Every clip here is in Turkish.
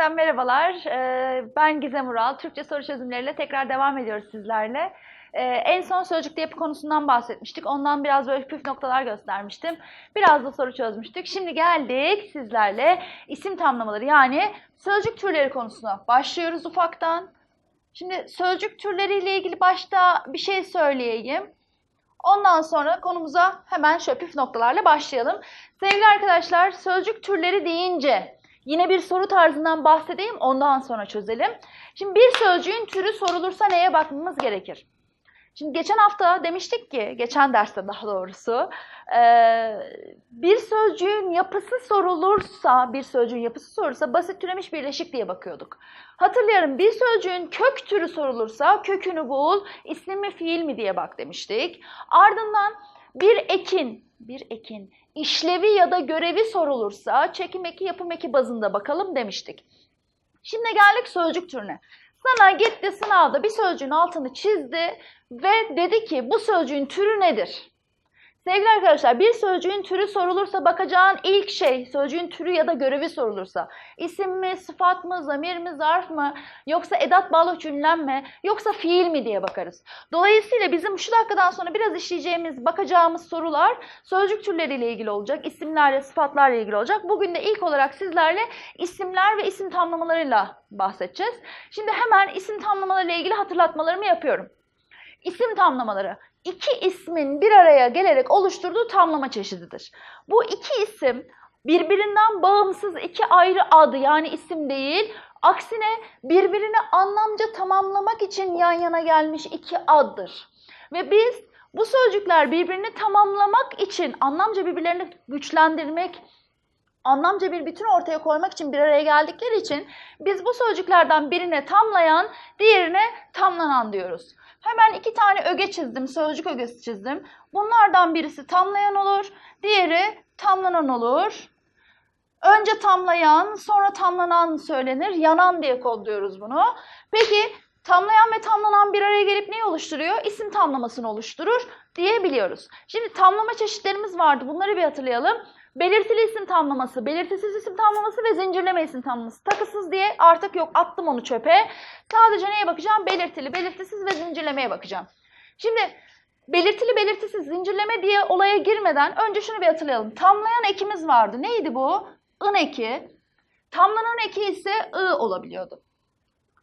Yeniden merhabalar. Ee, Ben Gizem Ural. Türkçe soru çözümleriyle tekrar devam ediyoruz sizlerle. Ee, En son sözcükte yapı konusundan bahsetmiştik. Ondan biraz böyle püf noktalar göstermiştim. Biraz da soru çözmüştük. Şimdi geldik sizlerle isim tamlamaları yani sözcük türleri konusuna başlıyoruz ufaktan. Şimdi sözcük türleriyle ilgili başta bir şey söyleyeyim. Ondan sonra konumuza hemen şöyle püf noktalarla başlayalım. Sevgili arkadaşlar sözcük türleri deyince yine bir soru tarzından bahsedeyim ondan sonra çözelim. Şimdi bir sözcüğün türü sorulursa neye bakmamız gerekir? Şimdi geçen hafta demiştik ki, geçen derste daha doğrusu, eee, bir sözcüğün yapısı sorulursa, bir sözcüğün yapısı sorulursa basit türemiş birleşik diye bakıyorduk. Hatırlayalım bir sözcüğün kök türü sorulursa kökünü bul, isim mi fiil mi diye bak demiştik. Ardından bir ekin, bir ekin işlevi ya da görevi sorulursa çekim eki, yapım eki bazında bakalım demiştik. Şimdi geldik sözcük türüne. Sana gitti sınavda bir sözcüğün altını çizdi ve dedi ki bu sözcüğün türü nedir? Sevgili arkadaşlar bir sözcüğün türü sorulursa bakacağın ilk şey sözcüğün türü ya da görevi sorulursa isim mi, sıfat mı, zamir mi, zarf mı yoksa edat bağlı cümlem mi yoksa fiil mi diye bakarız. Dolayısıyla bizim şu dakikadan sonra biraz işleyeceğimiz, bakacağımız sorular sözcük türleriyle ilgili olacak, isimlerle, sıfatlarla ilgili olacak. Bugün de ilk olarak sizlerle isimler ve isim tamlamalarıyla bahsedeceğiz. Şimdi hemen isim tamlamalarıyla ilgili hatırlatmalarımı yapıyorum. İsim tamlamaları iki ismin bir araya gelerek oluşturduğu tamlama çeşididir. Bu iki isim birbirinden bağımsız iki ayrı adı yani isim değil, aksine birbirini anlamca tamamlamak için yan yana gelmiş iki addır. Ve biz bu sözcükler birbirini tamamlamak için anlamca birbirlerini güçlendirmek, anlamca bir bütün ortaya koymak için bir araya geldikleri için biz bu sözcüklerden birine tamlayan, diğerine tamlanan diyoruz. Hemen iki tane öge çizdim, sözcük ögesi çizdim. Bunlardan birisi tamlayan olur, diğeri tamlanan olur. Önce tamlayan, sonra tamlanan söylenir. Yanan diye kodluyoruz bunu. Peki tamlayan ve tamlanan bir araya gelip neyi oluşturuyor? İsim tamlamasını oluşturur diyebiliyoruz. Şimdi tamlama çeşitlerimiz vardı. Bunları bir hatırlayalım. Belirtili isim tamlaması, belirtisiz isim tamlaması ve zincirleme isim tamlaması. Takısız diye artık yok attım onu çöpe. Sadece neye bakacağım? Belirtili, belirtisiz ve zincirlemeye bakacağım. Şimdi belirtili, belirtisiz, zincirleme diye olaya girmeden önce şunu bir hatırlayalım. Tamlayan ekimiz vardı. Neydi bu? ın eki. Tamlanan eki ise ı olabiliyordu.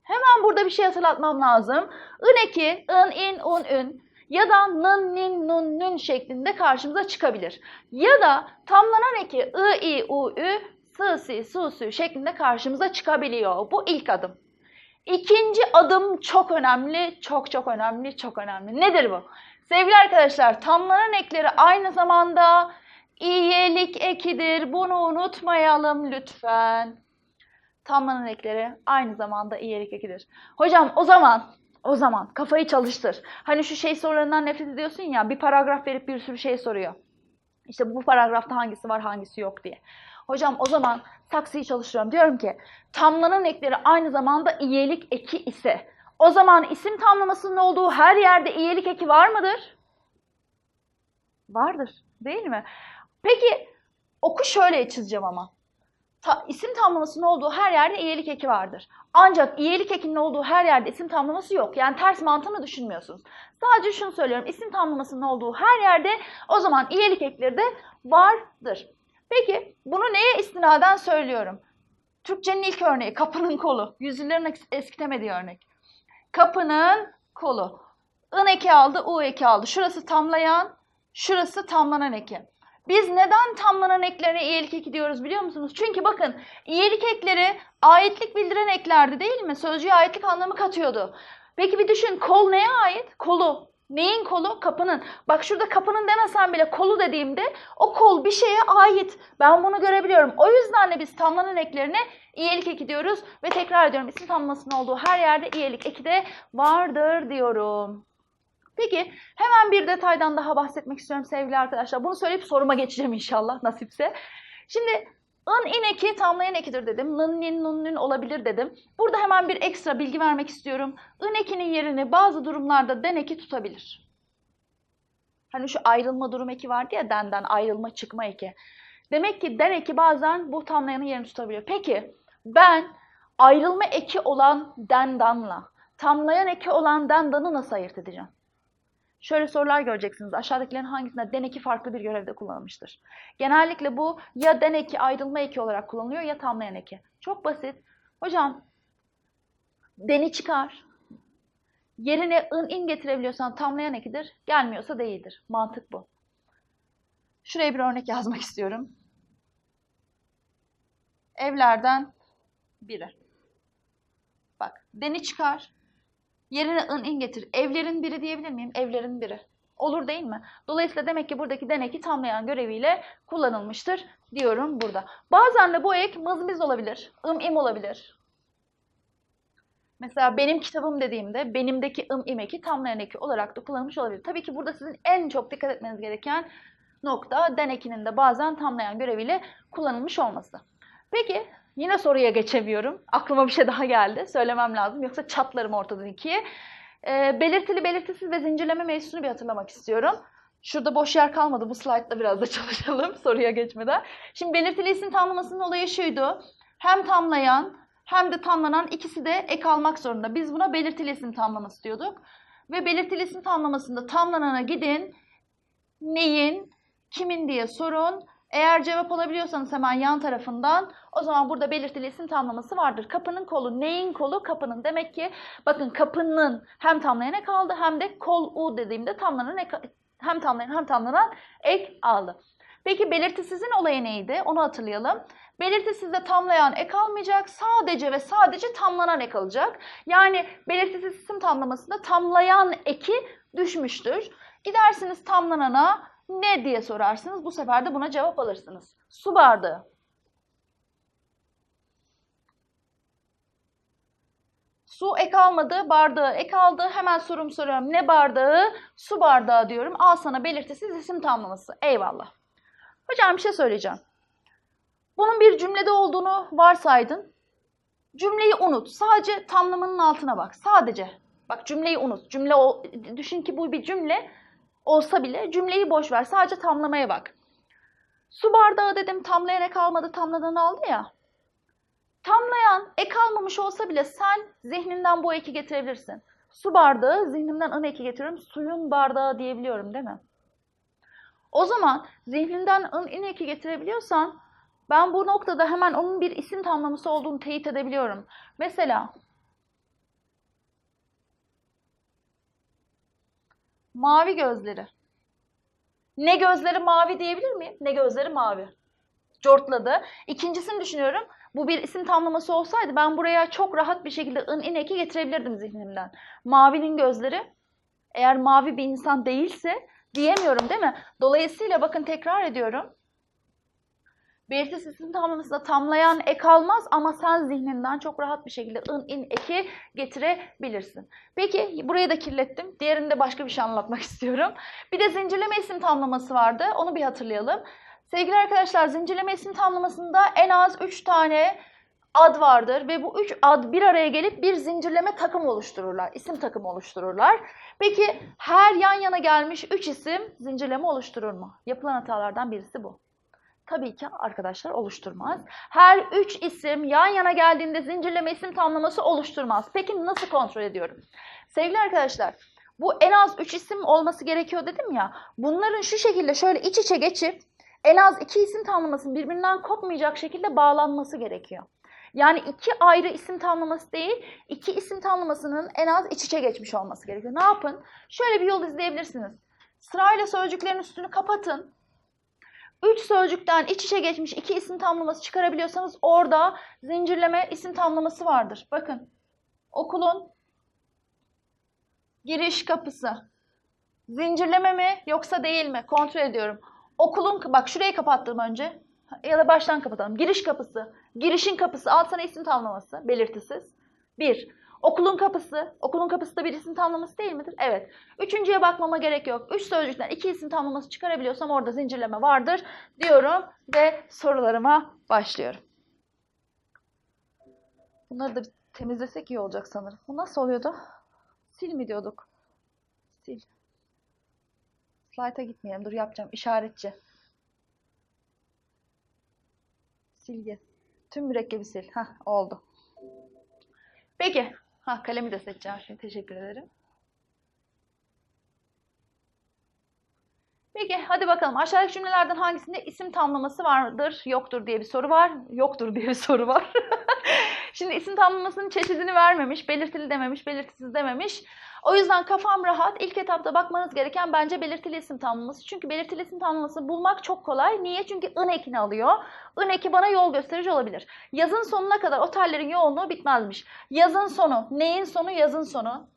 Hemen burada bir şey hatırlatmam lazım. ın eki, ın, in, un, ün ya da nın, nin, nun, nün şeklinde karşımıza çıkabilir. Ya da tamlanan eki ı, i, u, ü, sı, si, su, sü şeklinde karşımıza çıkabiliyor. Bu ilk adım. İkinci adım çok önemli, çok çok önemli, çok önemli. Nedir bu? Sevgili arkadaşlar, tamlanan ekleri aynı zamanda iyilik ekidir. Bunu unutmayalım lütfen. Tamlanan ekleri aynı zamanda iyilik ekidir. Hocam o zaman o zaman kafayı çalıştır. Hani şu şey sorularından nefret ediyorsun ya bir paragraf verip bir sürü şey soruyor. İşte bu paragrafta hangisi var hangisi yok diye. Hocam o zaman saksıyı çalıştırıyorum. Diyorum ki tamlanan ekleri aynı zamanda iyilik eki ise o zaman isim tamlamasının olduğu her yerde iyilik eki var mıdır? Vardır değil mi? Peki oku şöyle çizeceğim ama. Ta, isim tamlamasının olduğu her yerde iyilik eki vardır. Ancak iyilik ekinin olduğu her yerde isim tamlaması yok. Yani ters mantığını düşünmüyorsunuz. Sadece şunu söylüyorum. İsim tamlamasının olduğu her yerde o zaman iyilik ekleri de vardır. Peki bunu neye istinaden söylüyorum? Türkçenin ilk örneği kapının kolu. Yüzyılların es- eskitemediği örnek. Kapının kolu. ın eki aldı, u eki aldı. Şurası tamlayan, şurası tamlanan eki. Biz neden tamlanan eklerine iyilik eki diyoruz biliyor musunuz? Çünkü bakın iyilik ekleri aitlik bildiren eklerdi değil mi? Sözcüğe aitlik anlamı katıyordu. Peki bir düşün kol neye ait? Kolu. Neyin kolu? Kapının. Bak şurada kapının demesen bile kolu dediğimde o kol bir şeye ait. Ben bunu görebiliyorum. O yüzden de biz tamlanan eklerine iyilik eki diyoruz. Ve tekrar ediyorum isim tamlamasının olduğu her yerde iyilik eki de vardır diyorum. Peki hemen bir detaydan daha bahsetmek istiyorum sevgili arkadaşlar. Bunu söyleyip soruma geçeceğim inşallah nasipse. Şimdi ın in eki tamlayan ekidir dedim. Nın nin nun nün olabilir dedim. Burada hemen bir ekstra bilgi vermek istiyorum. In ekinin yerini bazı durumlarda den eki tutabilir. Hani şu ayrılma durum eki vardı ya denden ayrılma çıkma eki. Demek ki den eki bazen bu tamlayanın yerini tutabiliyor. Peki Ben ayrılma eki olan dendanla tamlayan eki olan dendanı nasıl ayırt edeceğim? Şöyle sorular göreceksiniz. Aşağıdakilerin hangisinde den eki farklı bir görevde kullanılmıştır? Genellikle bu ya den eki ayrılma eki olarak kullanılıyor ya tamlayan eki. Çok basit. Hocam deni çıkar. Yerine ın in getirebiliyorsan tamlayan ekidir. Gelmiyorsa değildir. Mantık bu. Şuraya bir örnek yazmak istiyorum. Evlerden biri. Bak deni çıkar. Yerine ın in getir. Evlerin biri diyebilir miyim? Evlerin biri. Olur değil mi? Dolayısıyla demek ki buradaki deneki tamlayan göreviyle kullanılmıştır diyorum burada. Bazen de bu ek mızmiz olabilir. ım im olabilir. Mesela benim kitabım dediğimde benimdeki ım im eki tamlayan eki olarak da kullanılmış olabilir. Tabii ki burada sizin en çok dikkat etmeniz gereken nokta den ekinin de bazen tamlayan göreviyle kullanılmış olması. Peki yine soruya geçemiyorum. Aklıma bir şey daha geldi. Söylemem lazım. Yoksa çatlarım ortadan ikiye. Ee, belirtili, belirtisiz ve zincirleme mevzusunu bir hatırlamak istiyorum. Şurada boş yer kalmadı. Bu slaytta biraz da çalışalım soruya geçmeden. Şimdi belirtili isim tamlamasının olayı şuydu. Hem tamlayan hem de tamlanan ikisi de ek almak zorunda. Biz buna belirtili isim tamlaması diyorduk. Ve belirtili isim tamlamasında tamlanana gidin, neyin, kimin diye sorun. Eğer cevap alabiliyorsanız hemen yan tarafından o zaman burada belirtili isim tamlaması vardır. Kapının kolu neyin kolu? Kapının. Demek ki bakın kapının hem tamlayan ek aldı hem de kol u dediğimde tamlanan ek, hem tamlayan hem tamlanan ek aldı. Peki belirtisizin olayı neydi? Onu hatırlayalım. Belirtisizde tamlayan ek almayacak. Sadece ve sadece tamlanan ek alacak. Yani belirtisiz isim tamlamasında tamlayan eki düşmüştür. Gidersiniz tamlanana ne diye sorarsınız. Bu sefer de buna cevap alırsınız. Su bardağı. Su ek almadı, bardağı ek aldı. Hemen sorum soruyorum. Ne bardağı? Su bardağı diyorum. Al sana belirtisiz isim tamlaması. Eyvallah. Hocam bir şey söyleyeceğim. Bunun bir cümlede olduğunu varsaydın. Cümleyi unut. Sadece tamlamanın altına bak. Sadece. Bak cümleyi unut. Cümle o, düşün ki bu bir cümle olsa bile cümleyi boş ver. Sadece tamlamaya bak. Su bardağı dedim tamlayan ek almadı tamladan aldı ya. Tamlayan ek almamış olsa bile sen zihninden bu eki getirebilirsin. Su bardağı zihnimden ın eki getiriyorum. Suyun bardağı diyebiliyorum değil mi? O zaman zihninden ın in eki getirebiliyorsan ben bu noktada hemen onun bir isim tamlaması olduğunu teyit edebiliyorum. Mesela mavi gözleri. Ne gözleri mavi diyebilir miyim? Ne gözleri mavi. Cortladı. İkincisini düşünüyorum. Bu bir isim tamlaması olsaydı ben buraya çok rahat bir şekilde ın in eki getirebilirdim zihnimden. Mavinin gözleri eğer mavi bir insan değilse diyemiyorum değil mi? Dolayısıyla bakın tekrar ediyorum. Belirtisiz isim tamlamasında tamlayan ek almaz ama sen zihninden çok rahat bir şekilde ın in eki getirebilirsin. Peki burayı da kirlettim. Diğerinde başka bir şey anlatmak istiyorum. Bir de zincirleme isim tamlaması vardı. Onu bir hatırlayalım. Sevgili arkadaşlar zincirleme isim tamlamasında en az 3 tane ad vardır ve bu 3 ad bir araya gelip bir zincirleme takım oluştururlar. İsim takımı oluştururlar. Peki her yan yana gelmiş 3 isim zincirleme oluşturur mu? Yapılan hatalardan birisi bu. Tabii ki arkadaşlar oluşturmaz. Her üç isim yan yana geldiğinde zincirleme isim tamlaması oluşturmaz. Peki nasıl kontrol ediyorum? Sevgili arkadaşlar bu en az üç isim olması gerekiyor dedim ya. Bunların şu şekilde şöyle iç içe geçip en az iki isim tamlamasının birbirinden kopmayacak şekilde bağlanması gerekiyor. Yani iki ayrı isim tamlaması değil, iki isim tamlamasının en az iç içe geçmiş olması gerekiyor. Ne yapın? Şöyle bir yol izleyebilirsiniz. Sırayla sözcüklerin üstünü kapatın. Üç sözcükten iç içe geçmiş iki isim tamlaması çıkarabiliyorsanız orada zincirleme isim tamlaması vardır. Bakın okulun giriş kapısı. Zincirleme mi yoksa değil mi? Kontrol ediyorum. Okulun, bak şurayı kapattım önce. Ya da baştan kapatalım. Giriş kapısı. Girişin kapısı. Al sana isim tamlaması. Belirtisiz. Bir. Okulun kapısı. Okulun kapısı da bir isim tamlaması değil midir? Evet. Üçüncüye bakmama gerek yok. Üç sözcükten iki isim tamlaması çıkarabiliyorsam orada zincirleme vardır diyorum ve sorularıma başlıyorum. Bunları da temizlesek iyi olacak sanırım. Bu nasıl oluyordu? Sil mi diyorduk? Sil. Slide'a gitmeyelim. Dur yapacağım. İşaretçi. Silgi. Tüm mürekkebi sil. Hah oldu. Peki. Ha kalemi de seçeceğim şimdi. Teşekkür ederim. Peki hadi bakalım. Aşağıdaki cümlelerden hangisinde isim tamlaması vardır, yoktur diye bir soru var. Yoktur diye bir soru var. Şimdi isim tamlamasının çeşidini vermemiş, belirtili dememiş, belirtisiz dememiş. O yüzden kafam rahat. İlk etapta bakmanız gereken bence belirtili isim tamlaması. Çünkü belirtili isim tamlamasını bulmak çok kolay. Niye? Çünkü ın ekini alıyor. In eki bana yol gösterici olabilir. Yazın sonuna kadar otellerin yoğunluğu bitmezmiş. Yazın sonu. Neyin sonu? Yazın sonu.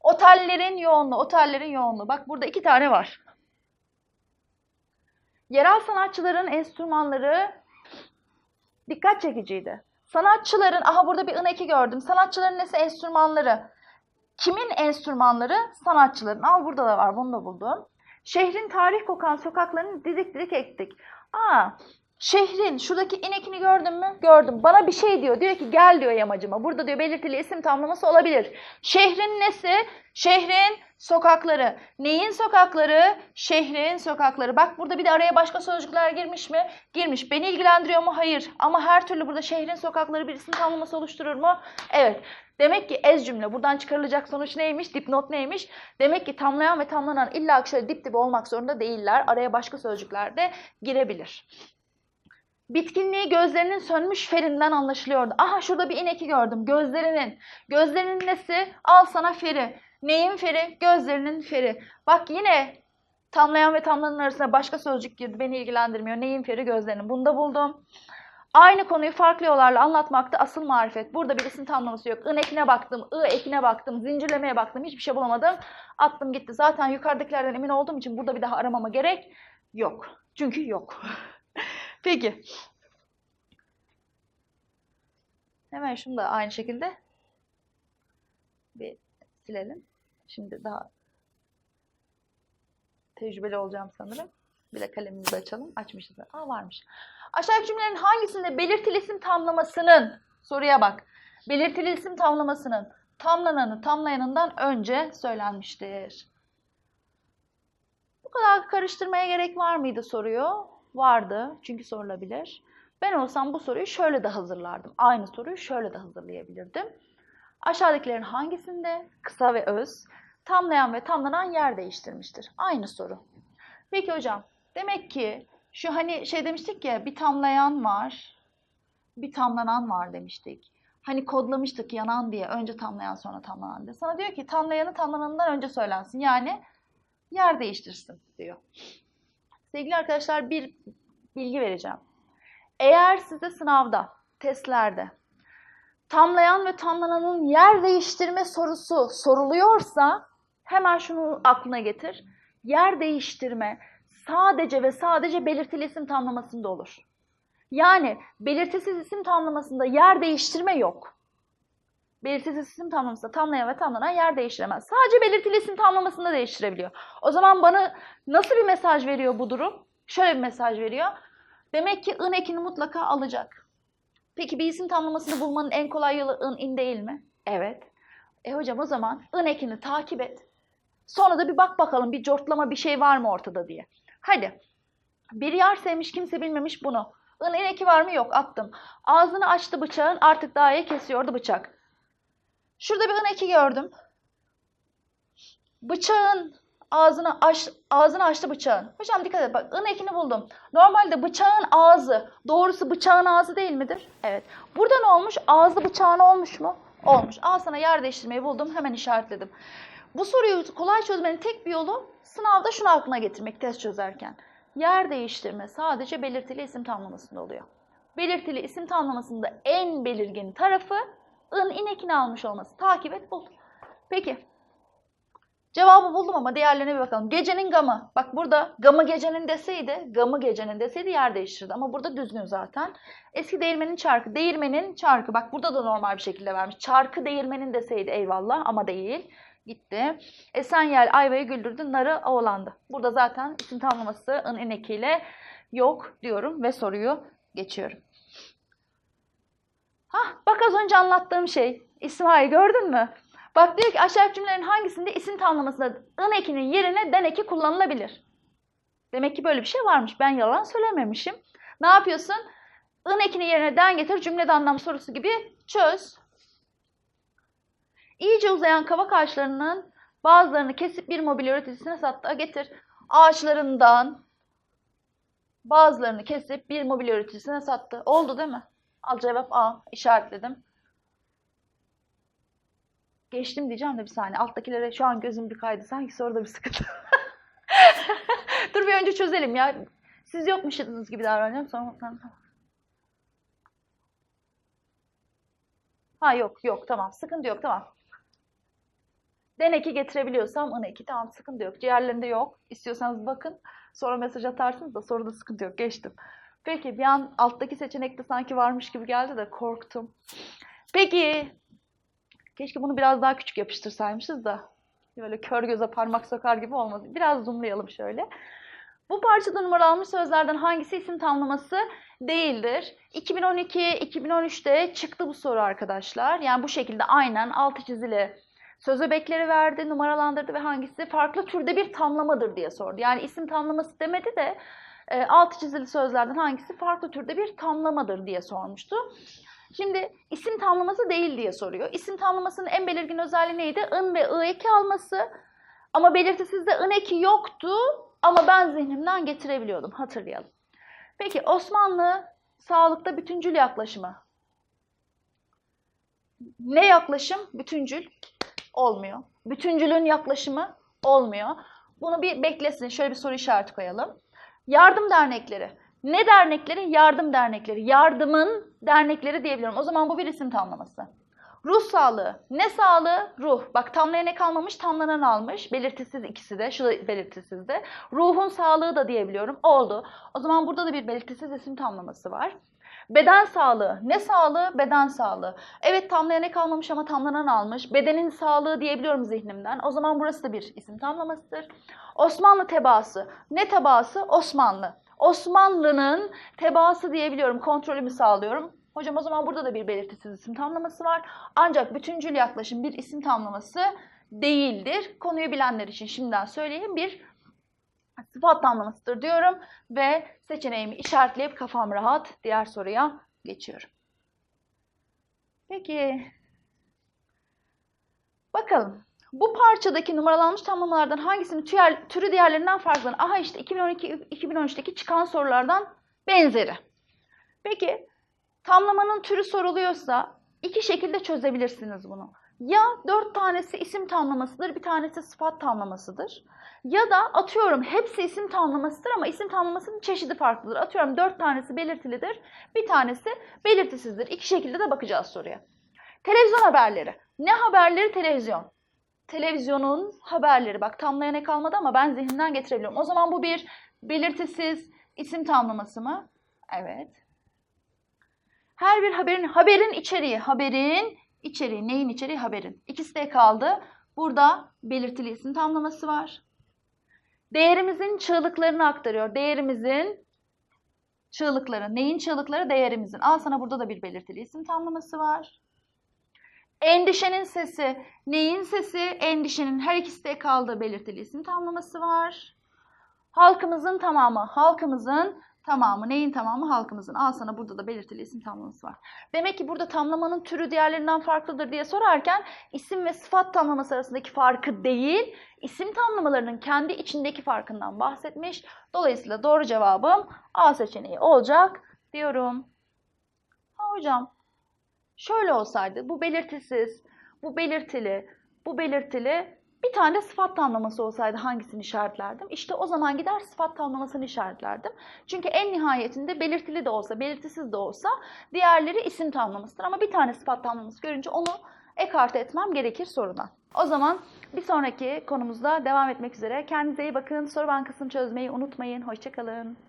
Otellerin yoğunluğu. Otellerin yoğunluğu. Bak burada iki tane var. Yerel sanatçıların enstrümanları dikkat çekiciydi. Sanatçıların, aha burada bir ın eki gördüm. Sanatçıların nesi enstrümanları? Kimin enstrümanları? Sanatçıların. Al burada da var, bunu da buldum. Şehrin tarih kokan sokaklarını didik didik ektik. Aa, şehrin, şuradaki inekini gördün mü? Gördüm. Bana bir şey diyor. Diyor ki gel diyor yamacıma. Burada diyor belirtili isim tamlaması olabilir. Şehrin nesi? Şehrin sokakları. Neyin sokakları? Şehrin sokakları. Bak burada bir de araya başka sözcükler girmiş mi? Girmiş. Beni ilgilendiriyor mu? Hayır. Ama her türlü burada şehrin sokakları bir isim tamlaması oluşturur mu? Evet. Demek ki ez cümle. Buradan çıkarılacak sonuç neymiş? Dipnot neymiş? Demek ki tamlayan ve tamlanan illa şöyle dip dibe olmak zorunda değiller. Araya başka sözcükler de girebilir. Bitkinliği gözlerinin sönmüş ferinden anlaşılıyordu. Aha şurada bir ineki gördüm. Gözlerinin. Gözlerinin nesi? Al sana feri. Neyin feri? Gözlerinin feri. Bak yine tamlayan ve tamlanan arasında başka sözcük girdi. Beni ilgilendirmiyor. Neyin feri? Gözlerinin. Bunu da buldum. Aynı konuyu farklı yollarla anlatmakta asıl marifet. Burada bir isim tamlaması yok. I ekine baktım, I ekine baktım, zincirlemeye baktım. Hiçbir şey bulamadım. Attım gitti. Zaten yukarıdakilerden emin olduğum için burada bir daha aramama gerek yok. Çünkü yok. Peki. Hemen şunu da aynı şekilde bir silelim. Şimdi daha tecrübeli olacağım sanırım. Bir de kalemimizi açalım. Açmışız. Aa varmış. Aşağıdaki cümlelerin hangisinde belirtili isim tamlamasının soruya bak. Belirtili isim tamlamasının tamlananı tamlayanından önce söylenmiştir. Bu kadar karıştırmaya gerek var mıydı soruyu? Vardı. Çünkü sorulabilir. Ben olsam bu soruyu şöyle de hazırlardım. Aynı soruyu şöyle de hazırlayabilirdim. Aşağıdakilerin hangisinde kısa ve öz tamlayan ve tamlanan yer değiştirmiştir? Aynı soru. Peki hocam, demek ki şu hani şey demiştik ya bir tamlayan var, bir tamlanan var demiştik. Hani kodlamıştık yanan diye önce tamlayan sonra tamlanan diye. Sana diyor ki tamlayanı tamlananından önce söylensin. Yani yer değiştirsin diyor. Sevgili arkadaşlar bir bilgi vereceğim. Eğer size sınavda, testlerde tamlayan ve tamlananın yer değiştirme sorusu soruluyorsa hemen şunu aklına getir. Yer değiştirme sadece ve sadece belirtili isim tamlamasında olur. Yani belirtisiz isim tamlamasında yer değiştirme yok. Belirtisiz isim tamlamasında tamlayan ve tamlanan yer değiştiremez. Sadece belirtili isim tamlamasında değiştirebiliyor. O zaman bana nasıl bir mesaj veriyor bu durum? Şöyle bir mesaj veriyor. Demek ki ın ekini mutlaka alacak. Peki bir isim tamlamasını bulmanın en kolay yolu ın in değil mi? Evet. E hocam o zaman ın ekini takip et. Sonra da bir bak bakalım bir cortlama bir şey var mı ortada diye. Hadi. Bir yar sevmiş kimse bilmemiş bunu. In in eki var mı? Yok. Attım. Ağzını açtı bıçağın. Artık daha iyi kesiyordu bıçak. Şurada bir in eki gördüm. Bıçağın ağzını aç, ağzını açtı bıçağın. Hocam dikkat et bak in ekini buldum. Normalde bıçağın ağzı doğrusu bıçağın ağzı değil midir? Evet. Burada ne olmuş? Ağzı bıçağın olmuş mu? Olmuş. Al sana yer değiştirmeyi buldum. Hemen işaretledim. Bu soruyu kolay çözmenin tek bir yolu sınavda şunu aklına getirmek test çözerken. Yer değiştirme sadece belirtili isim tamlamasında oluyor. Belirtili isim tamlamasında en belirgin tarafı ın inekini almış olması. Takip et bul. Peki. Cevabı buldum ama diğerlerine bir bakalım. Gecenin gamı. Bak burada gamı gecenin deseydi, gamı gecenin deseydi yer değiştirdi. Ama burada düzgün zaten. Eski değirmenin çarkı. Değirmenin çarkı. Bak burada da normal bir şekilde vermiş. Çarkı değirmenin deseydi eyvallah ama değil. Gitti. Esenyel ayvayı güldürdü, narı oğlandı. Burada zaten isim tamlaması ın in ekiyle yok diyorum ve soruyu geçiyorum. Hah bak az önce anlattığım şey. İsmail gördün mü? Bak diyor ki aşağıdaki cümlelerin hangisinde isim tamlamasında ın ekinin yerine den eki kullanılabilir? Demek ki böyle bir şey varmış. Ben yalan söylememişim. Ne yapıyorsun? ın ekini yerine den getir cümlede anlam sorusu gibi çöz. İyice uzayan kavak ağaçlarının bazılarını kesip bir mobilya üreticisine sattı. Getir. Ağaçlarından bazılarını kesip bir mobilya üreticisine sattı. Oldu değil mi? Al cevap A. işaretledim. Geçtim diyeceğim de bir saniye. Alttakilere şu an gözüm bir kaydı. Sanki soruda bir sıkıntı. Dur bir önce çözelim ya. Siz yokmuşsunuz gibi davranıyorum. Sonra... Ha yok yok tamam. Sıkıntı yok tamam. Den eki getirebiliyorsam ın eki tamam sıkıntı yok. Diğerlerinde yok. İstiyorsanız bakın. Sonra mesaj atarsınız da soruda sıkıntı yok. Geçtim. Peki bir an alttaki seçenekte sanki varmış gibi geldi de korktum. Peki. Keşke bunu biraz daha küçük yapıştırsaymışız da. Böyle kör göze parmak sokar gibi olmadı. Biraz zoomlayalım şöyle. Bu parçada numaralanmış sözlerden hangisi isim tamlaması değildir? 2012-2013'te çıktı bu soru arkadaşlar. Yani bu şekilde aynen altı çizili söz öbekleri verdi, numaralandırdı ve hangisi farklı türde bir tamlamadır diye sordu. Yani isim tamlaması demedi de e, altı çizili sözlerden hangisi farklı türde bir tamlamadır diye sormuştu. Şimdi isim tamlaması değil diye soruyor. İsim tamlamasının en belirgin özelliği neydi? ın ve ı eki alması. Ama belirtisizde ın eki yoktu ama ben zihnimden getirebiliyordum. Hatırlayalım. Peki Osmanlı sağlıkta bütüncül yaklaşımı. Ne yaklaşım? Bütüncül olmuyor. Bütüncülün yaklaşımı olmuyor. Bunu bir beklesin. Şöyle bir soru işareti koyalım. Yardım dernekleri. Ne dernekleri? Yardım dernekleri. Yardımın dernekleri diyebilirim. O zaman bu bir isim tamlaması. Ruh sağlığı. Ne sağlığı? Ruh. Bak tamlayan ne kalmamış, tamlanan almış. Belirtisiz ikisi de. Şu da belirtisiz de. Ruhun sağlığı da diyebiliyorum. Oldu. O zaman burada da bir belirtisiz isim tamlaması var. Beden sağlığı. Ne sağlığı? Beden sağlığı. Evet tamlayan ne kalmamış ama tamlanan almış. Bedenin sağlığı diyebiliyorum zihnimden. O zaman burası da bir isim tamlamasıdır. Osmanlı tebaası. Ne tebaası? Osmanlı. Osmanlı'nın tebaası diyebiliyorum. Kontrolümü sağlıyorum. Hocam o zaman burada da bir belirtisiz isim tamlaması var. Ancak bütüncül yaklaşım bir isim tamlaması değildir. Konuyu bilenler için şimdiden söyleyeyim. Bir sıfat tamlamasıdır diyorum ve seçeneğimi işaretleyip kafam rahat diğer soruya geçiyorum. Peki. Bakalım. Bu parçadaki numaralanmış tamlamalardan hangisinin tüyer, türü diğerlerinden farklı? Aha işte 2012-2013'teki çıkan sorulardan benzeri. Peki tamlamanın türü soruluyorsa iki şekilde çözebilirsiniz bunu. Ya dört tanesi isim tamlamasıdır, bir tanesi sıfat tamlamasıdır. Ya da atıyorum hepsi isim tamlamasıdır ama isim tamlamasının çeşidi farklıdır. Atıyorum dört tanesi belirtilidir, bir tanesi belirtisizdir. İki şekilde de bakacağız soruya. Televizyon haberleri. Ne haberleri? Televizyon. Televizyonun haberleri. Bak tamlayan ne kalmadı ama ben zihnimden getirebiliyorum. O zaman bu bir belirtisiz isim tamlaması mı? Evet. Her bir haberin, haberin içeriği, haberin içeriği, neyin içeriği? Haberin. İkisi de kaldı. Burada belirtili isim tamlaması var. Değerimizin çığlıklarını aktarıyor. Değerimizin çığlıkları. Neyin çığlıkları? Değerimizin. Al sana burada da bir belirtili isim tamlaması var. Endişenin sesi. Neyin sesi? Endişenin her ikisi de kaldığı belirtili isim tamlaması var. Halkımızın tamamı. Halkımızın tamamı. Neyin tamamı? Halkımızın. Al sana burada da belirtili isim tamlaması var. Demek ki burada tamlamanın türü diğerlerinden farklıdır diye sorarken isim ve sıfat tamlaması arasındaki farkı değil, isim tamlamalarının kendi içindeki farkından bahsetmiş. Dolayısıyla doğru cevabım A seçeneği olacak diyorum. Ha hocam şöyle olsaydı bu belirtisiz, bu belirtili, bu belirtili bir tane sıfat tamlaması olsaydı hangisini işaretlerdim? İşte o zaman gider sıfat tamlamasını işaretlerdim. Çünkü en nihayetinde belirtili de olsa, belirtisiz de olsa diğerleri isim tamlamasıdır. Ama bir tane sıfat tamlaması görünce onu ekarte etmem gerekir sorudan. O zaman bir sonraki konumuzda devam etmek üzere. Kendinize iyi bakın. Soru bankasını çözmeyi unutmayın. Hoşçakalın.